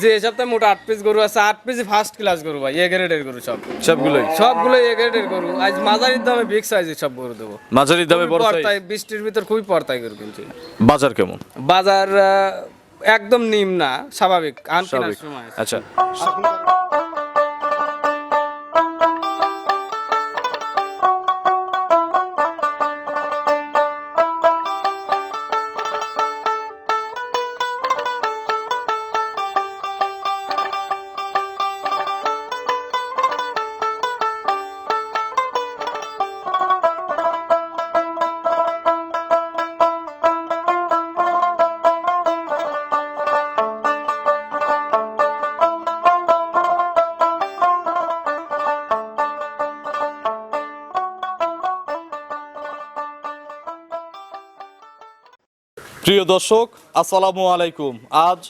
যে এই সপ্তাহে মোটা আট পিস গরু আছে আট পিস ফার্স্ট ক্লাস গরু ভাই এ গ্রেডের গরু সব। সবগুলোই? সবগুলো এ গ্রেডের গরু। আজ মাঝারির দামে বিগ সাইজের সব গরু দেবো। মাঝারির দামে বড়। পর্তায় বৃষ্টির ভিতর খুবই পর্তায় গরু কিনছি বাজার কেমন? বাজার একদম নিম না স্বাভাবিক। আচ্ছা। প্রিয় দর্শক আসসালামু আলাইকুম। আজ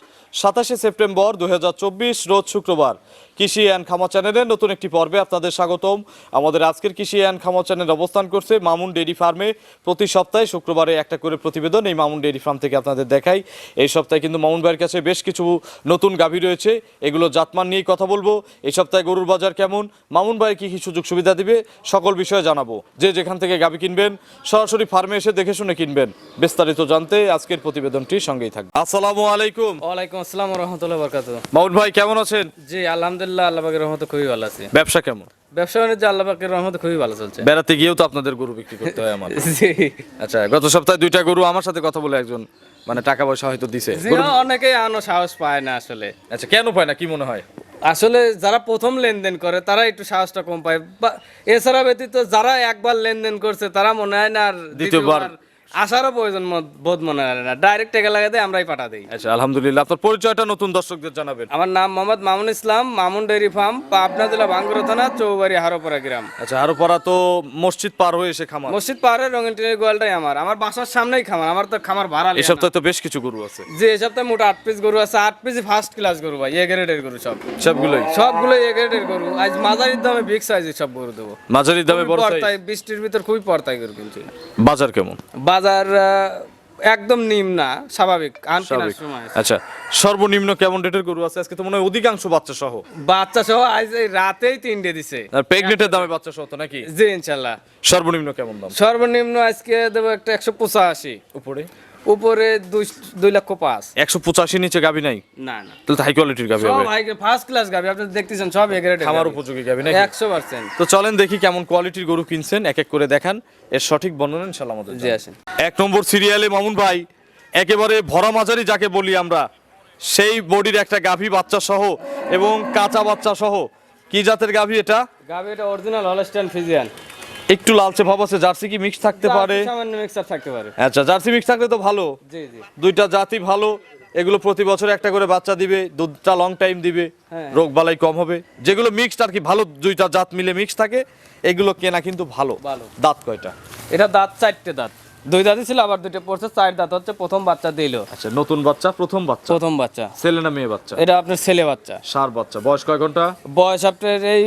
সাতাশে সেপ্টেম্বর দু হাজার চব্বিশ রোজ শুক্রবার। কৃষি অ্যান্ড খামা চ্যানেলের নতুন একটি পর্বে আপনাদের স্বাগতম। আমাদের আজকের কৃষি অ্যান্ড খামা চ্যানেল অবস্থান করছে মামুন ডেইরি ফার্মে। প্রতি সপ্তাহে শুক্রবারে একটা করে প্রতিবেদন এই মামুন ডেইরি ফার্ম থেকে আপনাদের দেখাই। এই সপ্তাহে কিন্তু মামুন ভাইয়ের কাছে বেশ কিছু নতুন গাভী রয়েছে। এগুলো জাতমান নিয়ে কথা বলব। এই সপ্তাহে গরুর বাজার কেমন? মামুন ভাই কি কি সুযোগ সুবিধা দিবে? সকল বিষয়ে জানাব। যে যেখান থেকে গাভী কিনবেন সরাসরি ফার্মে এসে দেখে শুনে কিনবেন। বিস্তারিত জানতে আজকের প্রতিবেদনটি সঙ্গেই থাকবে আসসালামু আলাইকুম। ওয়ালাইকুম আসসালাম রহমতুল্লাহ বরকাত মামুন ভাই কেমন আছেন? জি আলহামদুলিল্লাহ। আল্লাহ পাকের রহমতে খুবই ভালো আছে। ব্যবসা কেমন? ব্যবসা বাণিজ্য আল্লাহ পাকের রহমতে খুবই ভালো চলছে। বেড়াতে গিয়েও তো আপনাদের গরু বিক্রি করতে হয় আমার। আচ্ছা গত সপ্তাহে দুইটা গরু আমার সাথে কথা বলে একজন মানে টাকা পয়সা হয়তো দিছে। অনেকেই আনো সাহস পায় না আসলে। আচ্ছা কেন পায় না? কি মনে হয়? আসলে যারা প্রথম লেনদেন করে তারা একটু সাহসটা কম পায়। বা এছাড়া ব্যতীত যারা একবার লেনদেন করছে তারা মনে হয় না আর দ্বিতীয়বার আসারও প্রয়োজন বোধ মনে হয় না। ডাইরেক্ট টাকা লাগাতে আমরাই পাঠা দিই। আচ্ছা আলহামদুলিল্লাহ। আপনার পরিচয়টা নতুন দর্শকদের জানাবেন। আমার নাম মোহাম্মদ মামুন ইসলাম মামুন ডেয়ারি ফার্ম পাবনা জেলা বাঙ্গুরা থানা চৌবাড়ি হারোপাড়া গ্রাম। আচ্ছা আরও পড়া তো মসজিদ পার হয়ে এসে খামার। মসজিদ পাহাড়ের রঙিন টিনের গোয়ালটাই আমার। আমার বাসার সামনেই খামার আমার তো খামার ভাড়া এই সপ্তাহে তো বেশ কিছু গরু আছে। যে এই সপ্তাহে মোটা আট পিস গরু আছে আট পিস ফার্স্ট ক্লাস গরু ভাই এ গ্রেডের গরু সব। সবগুলোই? সবগুলো এ গ্রেডের গরু। আজ মাঝারির দামে বিগ সাইজের সব গরু দেবো। মাঝারির দামে বড়। পর্তায় বৃষ্টির ভিতর খুবই পর্তায় গরু কিন্তু। বাজার কেমন? বাজার একদম নিম্ন স্বাভাবিক আচ্ছা সর্বনিম্ন কেমন রেটের গরু আছে? আজকে তো মনে হয় অধিকাংশ বাচ্চা সহ বাচ্চা সহ আজ এই রাতেই তিনটে দিছে। আর প্রেগনেটের দামে বাচ্চা সহ তো নাকি? জি ইনশাআল্লাহ সর্বনিম্ন কেমন দাম? সর্বনিম্ন আজকে দেবো একটা একশো পঁচাশি। উপরে? উপরে দুই লক্ষ পাঁচ। একশো পঁচাশি নিচে গাবি নাই? না না। তাহলে হাই কোয়ালিটির গাবি সব হবে। হাই ফার্স্ট ক্লাস গাবি আপনি দেখতেছেন সব এগারো খামার উপযোগী গাবি নাকি? একশো পার্সেন্ট তো চলেন দেখি কেমন কোয়ালিটির গরু কিনছেন এক এক করে দেখান। এর সঠিক বর্ণনা ইনশাল্লাহ আমাদের জি আসেন। এক নম্বর সিরিয়ালে মামুন ভাই একেবারে ভরা মাঝারি যাকে বলি আমরা সেই বডির একটা গাভী বাচ্চা সহ এবং কাঁচা বাচ্চা সহ। কি জাতের গাভী এটা? গাবি এটা অরিজিনাল হলস্টাইন ফিজিয়ান একটু লালচে ভাব আছে জার্সি কি মিক্স থাকতে পারে? সামান্য মিক্সার থাকতে পারে। আচ্ছা জার্সি মিক্স থাকলে তো ভালো। জি জি। দুইটা জাতি ভালো এগুলো প্রতি বছর একটা করে বাচ্চা দিবে দুধটা লং টাইম দিবে হ্যাঁ। রোগ বালাই কম হবে। যেগুলো মিক্সড আর কি ভালো দুইটা জাত মিলে মিক্স থাকে এগুলো কেনা কিন্তু ভালো। ভালো। দাঁত কয়টা? এটা দাঁত চারটে দাঁত। দুই দাঁতই ছিল আবার দুইটা পড়ছে চার দাঁত হচ্ছে প্রথম বাচ্চা দিল। আচ্ছা নতুন বাচ্চা প্রথম বাচ্চা? প্রথম বাচ্চা। ছেলে না মেয়ে বাচ্চা? এটা আপনার ছেলে বাচ্চা। সার বাচ্চা। বয়স কয় ঘণ্টা? বয়স আপনার এই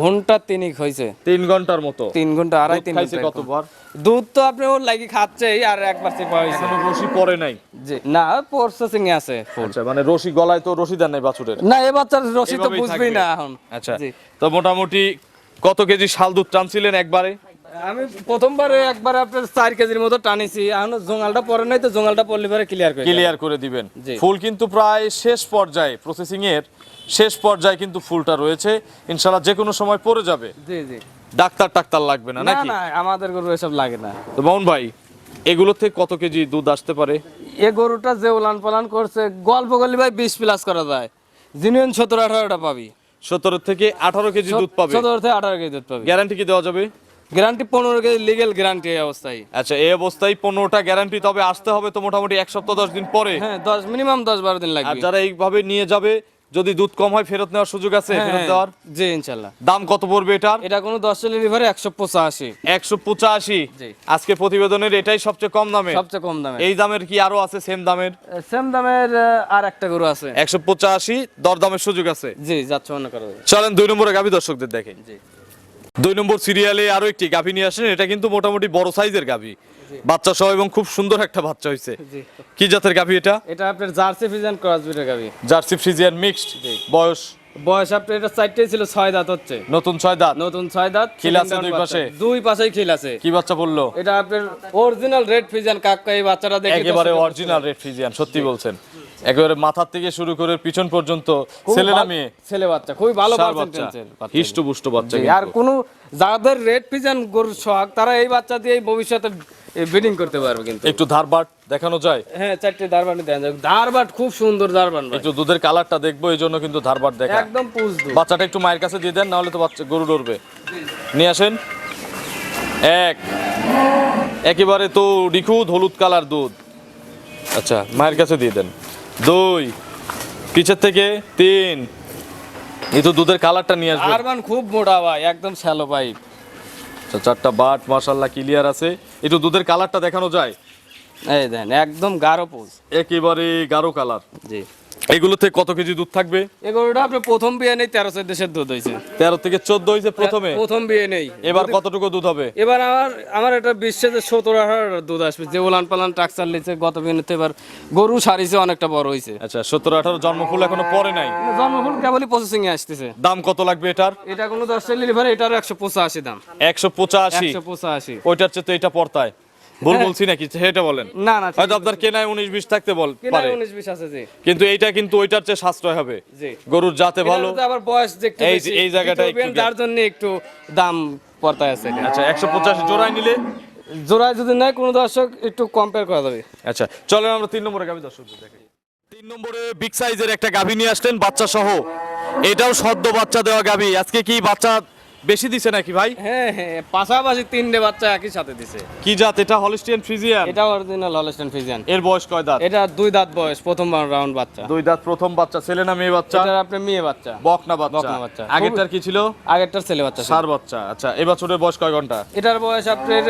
ঘণ্টা তিনিক হয়েছে। তিন ঘণ্টার মতো। তিন ঘণ্টা আড়াই তিন খাইছে কতবার? দুধ তো আপনি ওর লাগি খাচ্ছেই আর একবার চেপা হয়েছে এখনও রশি পরে নাই? জি না প্রসেসিং এ আছে। আচ্ছা মানে রশি গলায় তো রশি দেন নাই বাছুরের? না এ বাচ্চার রশি তো বুঝবেই না এখন। আচ্ছা জি। তো মোটামুটি কত কেজি শাল দুধ টানছিলেন একবারে? আমি প্রথমবারে একবার আপনার চার কেজির মতো টানিছি। এখন জোঙালটা পরে নাই তো জোঙালটা পড়লে পরে ক্লিয়ার করে ক্লিয়ার করে দিবেন। ফুল কিন্তু প্রায় শেষ পর্যায়ে প্রসেসিং এর শেষ পর্যায়ে কিন্তু ফুলটা রয়েছে। ইনশাআল্লাহ যে কোনো সময় পড়ে যাবে। জি জি। ডাক্তার টাক্তার লাগবে না না নাকি? না আমাদের গরু এসব লাগে না। তো মামুন ভাই এগুলো থেকে কত কেজি দুধ আসতে পারে? এ গরুটা যে উলান পালান করছে গল্প করলে ভাই বিশ প্লাস করা যায়। জিনিয়ন সতেরো আঠারোটা পাবি। সতেরো থেকে আঠারো কেজি দুধ পাবে। সতেরো থেকে আঠারো কেজি দুধ পাবে। গ্যারান্টি কি দেওয়া যাবে? গ্যারান্টি পনেরো কেজি লিগেল গ্যারান্টি এই অবস্থায়। আচ্ছা এই অবস্থায় পনেরোটা গ্যারান্টি তবে আসতে হবে তো মোটামুটি এক সপ্তাহ দশ দিন পরে। হ্যাঁ দশ মিনিমাম দশ বারো দিন আর লাগবে যারা এইভাবে নিয়ে যাবে যদি দুধ কম হয় ফেরত নেওয়ার সুযোগ আছে হ্যাঁ, ফেরত দেওয়ার? জি ইনশাল্লাহ। দাম কত পড়বে এটার? এটা কোনো দশ ডেলিভারি একশো পঁচাশি। একশো পঁচাশি? আজকে প্রতিবেদনের এটাই সবচেয়ে কম দামে? সবচেয়ে কম দামে। এই দামের কি আরও আছে সেম দামের? সেম দামের আর একটা গরু আছে। একশো পঁচাশি দরদামের সুযোগ আছে? জি যাচ্ছে মনে করো। চলেন দুই নম্বরে গাভী দর্শকদের দেখেন জি। দুই নম্বর সিরিয়ালে আরও একটি গাভী নিয়ে আসেন এটা কিন্তু মোটামুটি বড় সাইজের গাভী। বাচ্চা সহ এবং খুব সুন্দর একটা বাচ্চা হয়েছে কি জাতের গাভী এটা? এটা আপনার জার্সি ফিজান ক্রস বিটের গাবি জার্সি ফ্রিজিয়ান মিক্সড। বয়স? বয়স আপনার এটা চারটেই ছিল ছয় দাঁত হচ্ছে। নতুন ছয় দাঁত? নতুন ছয় দাঁত খিল আছে দুই পাশে? দুই পাশেই খিল আছে। কি বাচ্চা বলল? এটা আপনার অরিজিনাল রেড ফিজান কাকা এই বাচ্চাটা দেখে একেবারে অরিজিনাল রেড ফ্রিজিয়ান সত্যি বলছেন। একেবারে মাথার থেকে শুরু করে পিছন পর্যন্ত ছেলে না মেয়ে। ছেলে বাচ্চা খুবই ভালো হিষ্টপুষ্ট বাচ্চা আর কোন যাদের রেড ফিজান গরুর শখ তারা এই বাচ্চা দিয়ে ভবিষ্যতে ব্রিডিং করতে পারবে কিন্তু। একটু ধারবাট দেখানো যায়? হ্যাঁ চারটে দারবানি দেন দারবাট খুব সুন্দর ভাই। একটু দুধের কালারটা দেখব এই জন্য কিন্তু ধারবাট দেখা। একদম পুজ বাচ্চাটা একটু মায়ের কাছে দিয়ে দেন নাহলে তো বাচ্চা গরু ডরবে নিয়ে আসেন। এক। একেবারে তো নিখুঁত হলুদ কালার দুধ। আচ্ছা মায়ের কাছে দিয়ে দেন। দুই। পিছের থেকে? তিন। এই তো দুধের কালারটা নিয়ে আসবে। আরমান খুব মোটা ভাই একদম শ্যালো পাইপ আচ্ছা, চারটা বাট মাশাল্লাহ ক্লিয়ার আছে। একটু দুধের কালারটা দেখানো যায়। এই দেন একদম গাঢ় পোজ। একেবারে গাঢ় কালার। জি। এগুলোতে কত কেজি দুধ থাকবে? এই গরুটা আপনার প্রথম বিয়ে নেই তেরো দেশের দুধ হয়েছে। তেরো থেকে চোদ্দ হয়েছে প্রথমে? প্রথম বিয়ে নেই। এবার কতটুকু দুধ হবে? এবার আমার আমার একটা বিশ্বে যে সতেরো আঠারো দুধ আসবে। যে উলান পালান ট্রাকচার লিখছে গত বিয়েতে এবার গরু সারিছে অনেকটা বড় হয়েছে। আচ্ছা সতেরো আঠারো জন্মফুল এখনও পরে নাই? জন্মফুল কেবলই প্রসেসিং এ আসতেছে। দাম কত লাগবে এটার? এটা কোনো দশটা লিভার এটার একশো পঁচাশি দাম। একশো পঁচাশি? একশো পঁচাশি। ওইটার চেয়ে তো এটা পড়তায়। ভুল বলছি নাকি সেটা বলেন। না না হয়তো আপনার কেনায় উনিশ বিশ থাকতে বল পারে। উনিশ বিশ আছে জি। কিন্তু এইটা কিন্তু ওইটার চেয়ে সাশ্রয় হবে। জি। গরুর জাতে ভালো। আবার বয়স যে একটু এই- জায়গাটা যার জন্য একটু দাম পড়তায় আছে আচ্ছা একশো পঁচাশি জোড়ায় নিলে? জোড়ায় যদি নেয় কোনো দর্শক একটু কম্পেয়ার করা যাবে। আচ্ছা চলেন আমরা তিন নম্বরে গাভী দর্শক তিন নম্বরে বিগ সাইজের একটা গাভী নিয়ে আসলেন বাচ্চা সহ এটাও সদ্য বাচ্চা দেওয়া গাভী। আজকে কি বাচ্চা বেশি দিছে নাকি ভাই? হ্যাঁ হ্যাঁ পাশাপাশি তিনটে বাচ্চা একই সাথে দিছে। কি জাত? এটা হলিস্টিয়ান ফ্রিজিয়ান এটা অরিজিনাল হলস্টেন ফিজিয়ান এর বয়স কয় দাঁত? এটা দুই দাঁত বয়স প্রথম রাউন্ড বাচ্চা। দুই দাঁত প্রথম বাচ্চা ছেলে না মেয়ে বাচ্চা? এটা আপনার মেয়ে বাচ্চা। বকনা বাচ্চা। বকনা বাচ্চা। আগেরটার কি ছিল? আগেরটার ছেলে বাচ্চা সার বাচ্চা। আচ্ছা এ বছরের বয়স কয় ঘণ্টা? এটার বয়স আপনার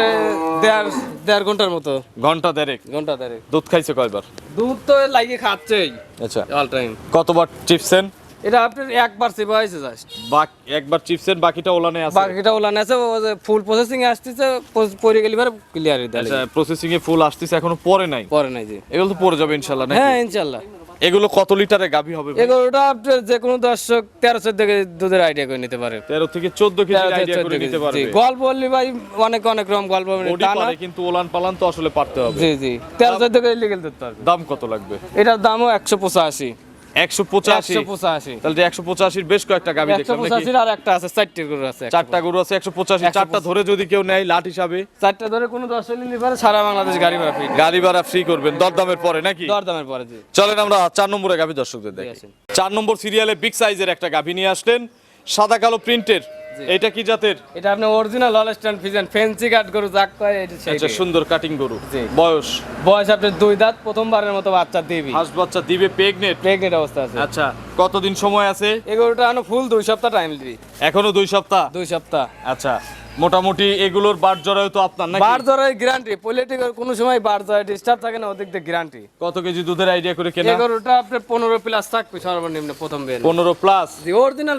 দেড় দেড় ঘণ্টার মতো। ঘণ্টা দেড়েক। ঘণ্টা দেড়েক। দুধ খাইছে কয়বার? দুধ তো লাগিয়ে খাচ্ছেই। আচ্ছা। অল টাইম কতবার চিপসেন এটা আপনার একবার হয়েছে জাস্ট একবার চিপসেন বাকিটা ওলানে আছে। বাকিটা ওলান আছে ফুল প্রসেসিং এ আসতেছে পরে গেলি পরে ক্লিয়ার হয়ে আচ্ছা প্রসেসিং এ ফুল আসতেছে এখনও পরে নাই? পরে নাই যে এগুলো তো পরে যাবে হ্যাঁ এগুলো কত লিটারের গাভী হবে? এগুলোটা আপনার যে কোনো দর্শক তেরো চোদ্দ কেজি দুধের আইডিয়া করে নিতে পারে। তেরো থেকে চোদ্দ কেজি আইডিয়া করে নিতে। পারবে। গল্প বললি ভাই অনেক অনেক রকম গল্প বললি, পারে কিন্তু ওলান পালান তো আসলে পারতে হবে। জি জি। তেরো চোদ্দ কেজি লিগেল দাম কত লাগবে? এটার দামও একশো পঁচাশি। একশো পঁচাশি। পঁচাশি। তাহলে একশো পঁচাশির বেশ কয়েকটা গাভী একশো দেখলাম নাকি? পঁচাশির আর একটা আছে চারটে গরু আছে চারটা গরু আছে একশো পঁচাশি। চারটা ধরে যদি কেউ নেয় লাট হিসাবে। চারটা ধরে কোনো দশ নিলে পারে সারা বাংলাদেশ গাড়ি ভাড়া ফ্রি গাড়ি ভাড়া ফ্রি করবেন। দরদামের পরে নাকি? দরদামের পরে চলেন আমরা চার নম্বরে গাভী দর্শকদের দেখি। চার নম্বর সিরিয়ালে বিগ সাইজের একটা গাভী নিয়ে আসলেন। সাদা কালো প্রিন্টের এটা কি জাতের? এটা আপনি original Holstein Friesian fancy cut গরু যাক কয় এটা আচ্ছা সুন্দর কাটিং গরু। বয়স? বয়স আপনি দুই দাঁত প্রথমবারের মতো বাচ্চা দিবি। ফার্স্ট বাচ্চা দিবে প্রেগনেট প্রেগনেট অবস্থা আছে। আচ্ছা কতদিন সময় আছে? এই গরুটা এখনও ফুল দুই সপ্তাহ টাইম দিবি। এখনও দুই সপ্তাহ? দুই সপ্তাহ। আচ্ছা মোটামুটি এগুলোর বাট জরায়ু তো আপনার নাকি? বার ধরাই গ্যারান্টি পলিটিক্যাল কোনো সময় বার ধরাই ডিস্টার্ব থাকে না ওদিক দিয়ে গ্যারান্টি কত কেজি দুধের আইডিয়া করে কেনা? এই গরুটা আপনার পনেরো প্লাস থাকবে সর্বনিম্ন প্রথম বের পনেরো প্লাস অরিজিনাল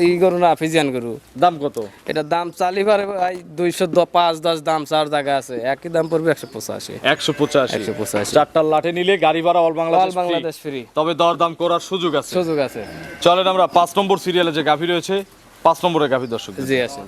ই গরু না ফিজিয়ান গরু। দাম কত? এটা দাম চালি পারে ভাই দুইশো দ- পাঁচ দশ দাম চার জায়গা আছে। একই দাম পড়বে একশো পঁচাশি। একশো পঁচাশি। একশো পঁচাশি। চারটার লাঠে নিলে গাড়ি ভাড়া all all Bangladesh free। Bangladesh free তবে দর দাম করার সুযোগ আছে। সুযোগ আছে। চলেন আমরা পাঁচ নম্বর সিরিয়ালে যে গাভী রয়েছে পাঁচ নম্বরের গাভী দর্শক জি আছে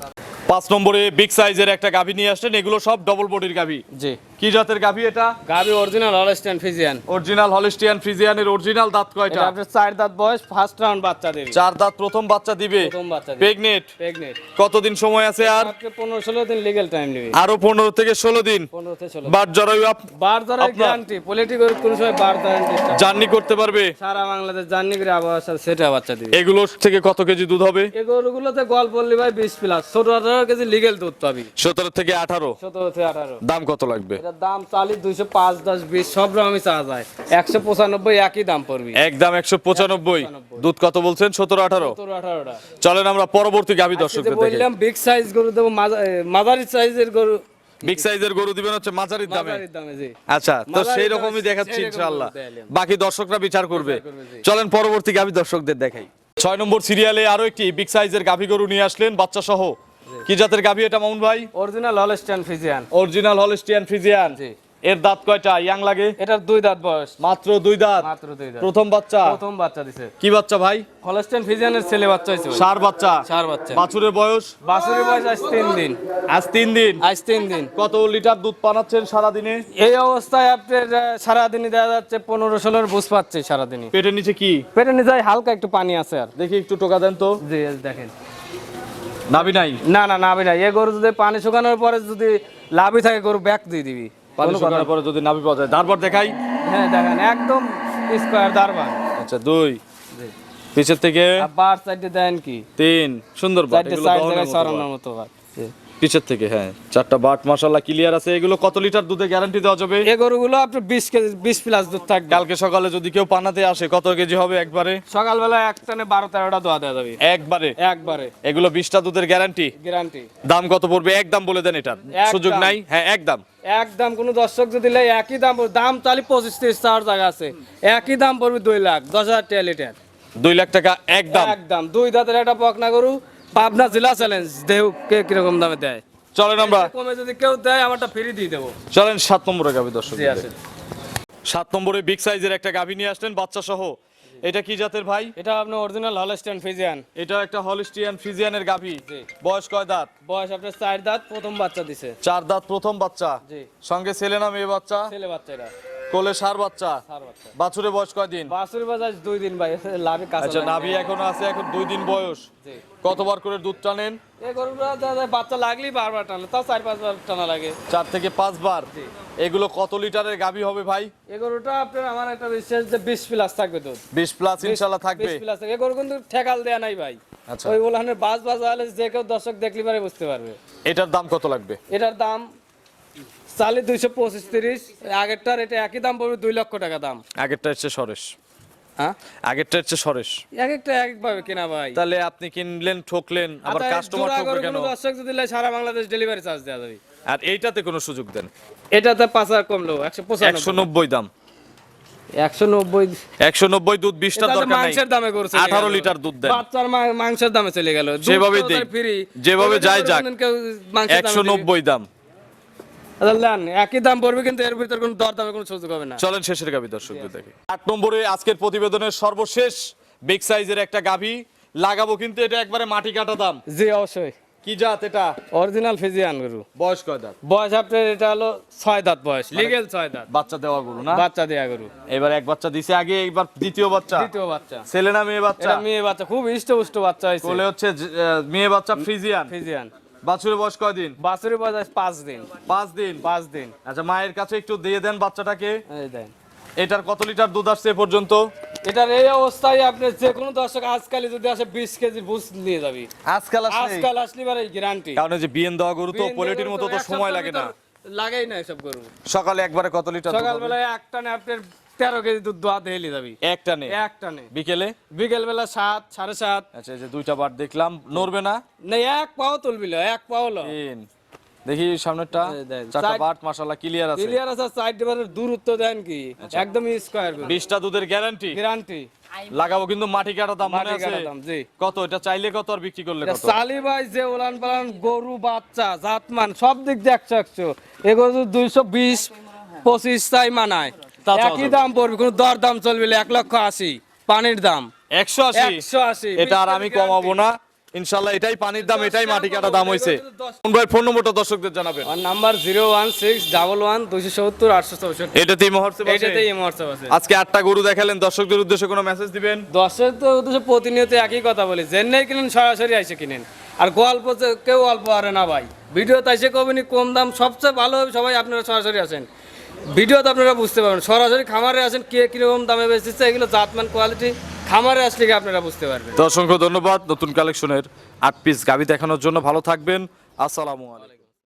পাঁচ নম্বরে বিগ সাইজের একটা গাভী নিয়ে আসলেন এগুলো সব ডবল বডির গাভী। জি। কি জাতের গাভী এটা? গাবি original Holstein Friesian original Holstein ফ্রিজিয়ানের original দাঁত কয়টা? এটা আপনার চার দাঁত বয়স ফার্স্ট রাউন্ড বাচ্চা দেবে। চার দাঁত প্রথম বাচ্চা দিবে। প্রথম বাচ্চা দেবে। প্রেগনেট প্রেগনেন্ট কতদিন সময় আছে আর? আপনি পনেরো ষোলো দিন লিগেল টাইম নেবে। আরও পনেরো থেকে ষোলো দিন। পনেরো থেকে ষোলো। বাট জরায়ু আপ- বার আপনার- গ্যারান্টি পলিটিক্যাল কোনো সময় বার গ্যারান্টি জার্নি করতে পারবে? সারা বাংলাদেশ জার্নি করে আবহাওয়ার সাথে সেটা বাচ্চা দিবে। এগুলোর থেকে কত কেজি দুধ হবে? এই গরুগুলোতে গল্প বললি ভাই বিশ প্লাস ছোট আঠারো কেজি লিগেল দুধ পাবি। সতেরো থেকে আঠারো। সতেরো থেকে আঠারো। দাম কত লাগবে? এটার দাম চালিশ দুইশো পাঁচ দশ বিশ সব রকমই চাওয়া যায়। একশো পঁচানব্বই একই দাম পড়বি। একদম একশো পঁচানব্বই। দুধ কত বলছেন? সতেরো আঠারো? চলেন আমরা পরবর্তী গাভী আজকে যে দর্শকদের দেখে। বললাম বিগ সাইজ গরু দেবো মাঝারি সাইজের গরু। বিগ সাইজের গরু দিবেন হচ্ছে মাঝারির দামে। মাঝারির দামে জি। আচ্ছা তো মাঝারি সেই রকমই দেখাচ্ছি ইনশাআল্লাহ। বাকি দর্শকরা বিচার করবে। করবে, চলেন পরবর্তী গাভী দর্শকদের দেখাই। ছয় নম্বর সিরিয়ালে আরও একটি বিগ সাইজের গাভী গরু নিয়ে আসলেন বাচ্চা সহ কি জাতের গাভী এটা মামুন ভাই? Original Holstein Friesian original Holstein Friesian জি। এর দাঁত কয়টা? ইয়াং লাগে? এটার দুই দাঁত বয়স। মাত্র দুই দাঁত? মাত্র দুই দাঁত। প্রথম বাচ্চা? প্রথম বাচ্চা দিছে। কি বাচ্চা ভাই? হলস্টাইন ফিজিয়ানের ছেলে বাচ্চা হয়েছে ভাই। সার বাচ্চা? চার বাচ্চা। বাছুরের বয়স? বাছুরি বয়স আজ তিন দিন। আজ তিন দিন? আজ তিন দিন। কত লিটার দুধ পানাচ্ছেন সারাদিনে? এই অবস্থায় আপনার আহ, সারাদিনই দেখা যাচ্ছে পনেরো ষোলোর বুঝ পাচ্ছে সারাদিনই। পেটের নিচে কি? পেটে নিজে হালকা একটু পানি আছে আর। দেখি একটু টোকা দেন তো। জি দেখেন। নাবি নাই? না না নাবি নাই। এ গরু যদি পানি শুকানোর পরে যদি লাভই থাকে গরু ব্যাক দিয়ে দিবি। পানি শুকানোর পরে যদি নাবি পাওয়া যায় তারপর দেখাই। হ্যাঁ দেখেন একদম স্কোয়ার দারবার। আচ্ছা দুই। পিছের থেকে আর বার সাইডে দেন কি? তিন। সুন্দর বাট এগুলো দহনের মতো বাট। পিছের থেকে হ্যাঁ। চারটা বাট মাশাল্লাহ ক্লিয়ার আছে। এগুলো কত লিটার দুধে গ্যারান্টি দেওয়া যাবে? এই গরুগুলো আপনার বিশ কেজি বিশ প্লাস দুধ থাকবে। কালকে সকালে যদি কেউ পানাতে আসে কত কেজি হবে একবারে? সকালবেলা এক টানে বারো তেরোটা দোয়া দেওয়া যাবে। একবারে? একবারে। এগুলো বিশটা দুধের গ্যারান্টি গ্যারান্টি দাম কত পড়বে? একদম বলে দেন এটার সুযোগ নাই? হ্যাঁ একদম একদম কোনো দর্শক যদি লেয় একই দাম দাম তাহলে পঁচিশ তিরিশ চার জায়গা আছে। একই দাম পড়বে দুই লাখ দশ হাজার টাকা লিটার। দুই লাখ টাকা একদম একদম দুই দাঁতের একটা পকনা গরু পাবনা জেলা চ্যালেঞ্জ দেহ কে কীরকম দামে দেয়? চলেন আমরা। কমে যদি কেউ দেয় আমারটা ফ্রি দিয়ে দেবো। চলেন সাত নম্বরে গাভি দর্শক সাত নম্বরে বিগ সাইজের একটা গাভি নিয়ে আসলেন বাচ্চা সহ এটা কি জাতের ভাই? এটা আপনার অরিজিনাল হলস্টেন ফিজিয়ান এটা একটা হলিস্টিয়ান ফিজিয়ানের গাভি। বয়স কয় দাঁত? বয়স আপনার চার দাঁত প্রথম বাচ্চা দিছে। চার দাঁত প্রথম বাচ্চা। জি। সঙ্গে ছেলে না মেয়ে বাচ্চা? ছেলে বাচ্চাটা কোলে সার বাচ্চা। বাছুরে বয়স কয় দিন বাছুর বাজার দুই দিন ভাই লাভে কাছে আচ্ছা নাভি এখনও আছে এখন দুই দিন বয়স। কতবার করে দুধ টানেন? এই দাদা বাচ্চা লাগলেই বারবার টানে তাও চার পাঁচবার টানা লাগে। চার থেকে পাঁচবার। এগুলো কত লিটারের গাভি হবে ভাই? এই গরুটা আপনার আমার একটা বিশ্বাস যে বিশ প্লাস থাকবে দুধ। বিশ প্লাস ইনশাল্লাহ থাকবে। বিশ প্লাস থাকবে। এই গরু কিন্তু ঠেকাল দেয়া নাই ভাই। আচ্ছা। ওই ওলানের বাস বাস হলে যে কেউ দর্শক দেখলি পারে বুঝতে পারবে। এটার দাম কত লাগবে? এটার দাম চালি দুইশো পঁচিশ তিরিশ আগেরটার এটা একই দাম পড়বে দুই লক্ষ টাকা দাম। আগেরটা হচ্ছে সরেশ। হ্যাঁ? আগেরটা হচ্ছে সরেশ। এক একটা একভাবে কেনা ভাই। তাহলে আপনি কিনলেন ঠকলেন আবার কাস্টমার ঠকবে কেন? দর্শক যদি সারা বাংলাদেশ ডেলিভারি চার্জ দেওয়া যাবে। আর এইটাতে কোনো সুযোগ দেন? এটাতে পাঁচ হাজার কমলো একশো একশো নব্বই দাম। একশো নব্বই। একশো নব্বই দুধ বিশটা দরকার মাংসের দামে চলে আঠারো লিটার দুধ দেন। বাচ্চার মাংসের দামে চলে গেল। যেভাবে ফ্রি যেভাবে যায় যাক। একশো নব্বই দাম। একই দাম পড়বে কিন্তু এর ভিতর কোনো দর কোনো সুযোগ হবে না। চলেন শেষের গাভি দর্শকদের দেখে। আট নম্বরে আজকের প্রতিবেদনের সর্বশেষ বিগ সাইজের একটা গাভি। লাগাবো কিন্তু এটা একবারে মাটি কাটা দাম। জি অবশ্যই। কি জাত এটা? অরিজিনাল ফিজিয়ান গরু। বয়স কয় দাঁত? বয়স আপনার এটা হলো ছয় দাঁত বয়স লিগেল ছয় দাঁত। বাচ্চা দেওয়া গরু না? বাচ্চা দেয়া গরু। এবার এক বাচ্চা দিছে আগে এবার দ্বিতীয় বাচ্চা। দ্বিতীয় বাচ্চা। ছেলে না মেয়ে বাচ্চা? মেয়ে বাচ্চা খুব ইষ্ট পুষ্ট বাচ্চা হয়েছে। হচ্ছে মেয়ে বাচ্চা ফ্রিজিয়ান ফিজিয়ান বাছুরের বয়স কয়দিন? বাছুরি বয়স পাঁচ দিন। পাঁচ দিন? পাঁচ দিন। আচ্ছা মায়ের কাছে একটু দিয়ে দেন বাচ্চাটাকে। এই দেন। এটার কত লিটার দুধ আসছে এ পর্যন্ত? এটার এই অবস্থায় আপনি যে কোনো দর্শক আজকাল যদি আসে বিশ কেজি বুঝ নিয়ে যাবি। আজকাল আজকাল আসলে এবার গ্যারান্টি কারণ যে বিয়েন দেওয়া গরু তো পোলেটির মতো তো সময় লাগে না। লাগেই না এসব গরু। সকালে একবারে কত লিটার? সকালবেলায় এক টানে আপনার তেরো কেজি দুধ দোয়া হেলি যাবি। এক টানে এক টানে বিকেলে? বিকেল বেলা সাত সাড়ে সাত। আচ্ছা এই যে দুইটা বার দেখলাম নড়বে না? না এক পাও তুলবিল এক পাও হলো তিন। দেখি সামনেরটা। চারটা বাট মাশাআল্লাহ ক্লিয়ার আছে। ক্লিয়ার আছে সাইড ডিভারের দূরত্ব দেন কি? একদম স্কোয়ার বিশটা দুধের গ্যারান্টি গ্যারান্টি লাগাবো কিন্তু মাটি কাটা দাম মনে আছে? জি। কত? এটা চাইলে কত আর বিক্রি করলে কত? চালি ভাই যে ওলান পালান গরু বাচ্চা জাতমান সব দিক দিয়ে একশো একশো। এ গরু দুইশো বিশ পঁচিশ চাই মানায়। একই দাম পড়বে কোনো দর দাম চলবে এক লক্ষ আশি পানির দাম। একশো আশি? একশো আশি এটা আর আমি কমাবো না। ইনশাল্লাহ এটাই পানির দাম এটাই মাটি কাটা দাম হয়েছে ভাই ফোন নম্বরটা দর্শকদের জানাবেন? আমার number zero one six double one দুশো সত্তর আটশো চৌষট্টি। এটাতেই এইটাতেই হোয়াটসঅ্যাপ আছে আজকে আটটা গরু দেখালেন দর্শকদের উদ্দেশ্যে কোনো মেসেজ দিবেন? তো উদ্দেশ্যে প্রতিনিয়ত একই কথা বলি জেন্নাই কিনেন সরাসরি আইসে কিনেন। আর গল্প কেউ অল্প আরে না ভাই। ভিডিও তাইসে কবিনি কম দাম সবচেয়ে ভালো হবে সবাই আপনারা সরাসরি আসেন। ভিডিওতে আপনারা বুঝতে পারবেন। সরাসরি খামারে আসেন, কে কীরকম দামে বেচতেছে, এগুলো জাতমান কোয়ালিটি খামারে আসলে আপনারা বুঝতে পারবেন। তো অসংখ্য ধন্যবাদ নতুন কালেকশনের আট পিস গাবি দেখানোর জন্য। ভালো থাকবেন। আসসালামু আলাইকুম।